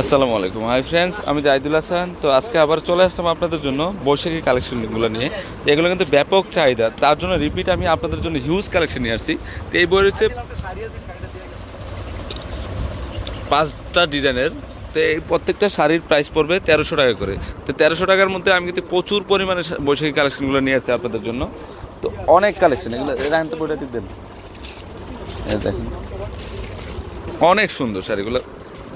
আসসালামু আলাইকুম। Hi friends আমি জাহিদুল হাসান। তো আজকে আবার চলে আসলাম আপনাদের জন্য বৈশাখী কালেকশনগুলো নিয়ে। তো এগুলো কিন্তু ব্যাপক চাহিদা। তার জন্য রিপিট আমি আপনাদের জন্য হিউজ কালেকশন নিয়ে আসছি। তো এই বই হচ্ছে পাঁচটা ডিজাইনের। তো এই প্রত্যেকটা শাড়ির প্রাইস পড়বে তেরোশো টাকা করে। তো তেরোশো টাকার মধ্যে আমি কিন্তু প্রচুর পরিমাণে বৈশাখী কালেকশনগুলো নিয়ে আসছি আপনাদের জন্য। তো অনেক কালেকশন এগুলো রাখেন তো বইটা দিক দেন। দেখেন। অনেক সুন্দর শাড়িগুলো।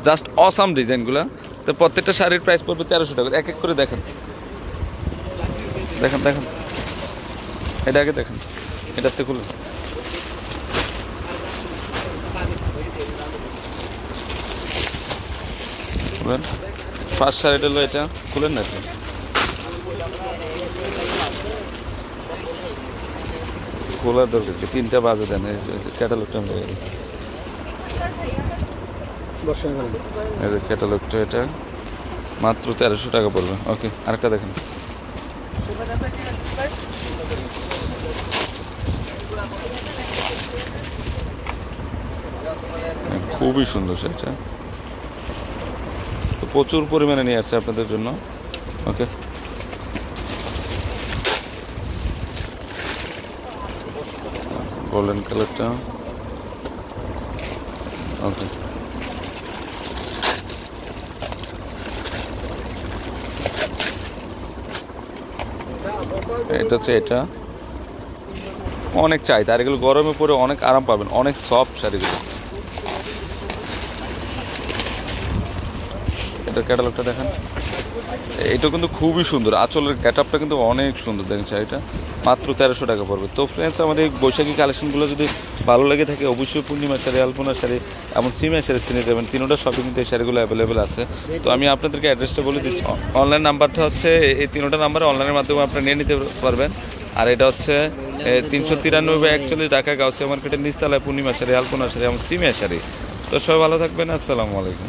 জাস্ট অসাম ডিজাইনগুলো তো প্রত্যেকটা শাড়ির প্রাইস পড়বে তেরোশো টাকা। এক এক করে দেখেন। দেখেন দেখেন। এটা আগে দেখেন। এটাতে খুলুন। ফার্স্ট শাড়িটা হলো এটা। খুলেন না খোলার দরকার? তিনটা বাজে দেন। ক্যাটালগটা দেখে দিই। এই ক্যাটালগটা এটা। মাত্র তেরোশো টাকা পড়বে। ওকে, আরেকটা দেখেন। খুবই সুন্দর সেটা তো প্রচুর পরিমাণে নিয়ে আসছে আপনাদের জন্য। ওকে। গোল্ডেন কালারটা। ওকে। এটা হচ্ছে এটা। অনেক চাই আর এগুলো গরমে পরে অনেক আরাম পাবেন, অনেক সফট শাড়িগুলো এটা ক্যাটালগটা দেখেন। এটা কিন্তু খুবই সুন্দর, আঁচলের ক্যাটাপটা কিন্তু অনেক সুন্দর, দেখেন শাড়িটা। মাত্র তেরোশো টাকা পড়বে। তো ফ্রেন্ডস আমাদের এই বৈশাখী কালেকশনগুলো যদি ভালো লেগে থাকে, অবশ্যই পূর্ণিমা শাড়ি আলপনা শাড়ি এমন সিমিয়া শাড়ি কিনে যাবেন তিনোটা শপিং কিন্তু এই শাড়িগুলো অ্যাভেলেবেল আছে। তো আমি আপনাদেরকে অ্যাড্রেসটা বলে দিচ্ছি। অনলাইন নাম্বারটা হচ্ছে, এই তিনোটা নাম্বার অনলাইনের মাধ্যমে আপনারা নিয়ে নিতে পারবেন। আর এটা হচ্ছে তিনশো তিরানব্বই একচল্লিশ ঢাকা গাউসিয়া মার্কেটের নিচতলায় পূর্ণিমা শাড়ি আলপনা শাড়ি এবং সিমিয়া শাড়ি। তো সবাই ভালো থাকবেন, আসসালামু আলাইকুম।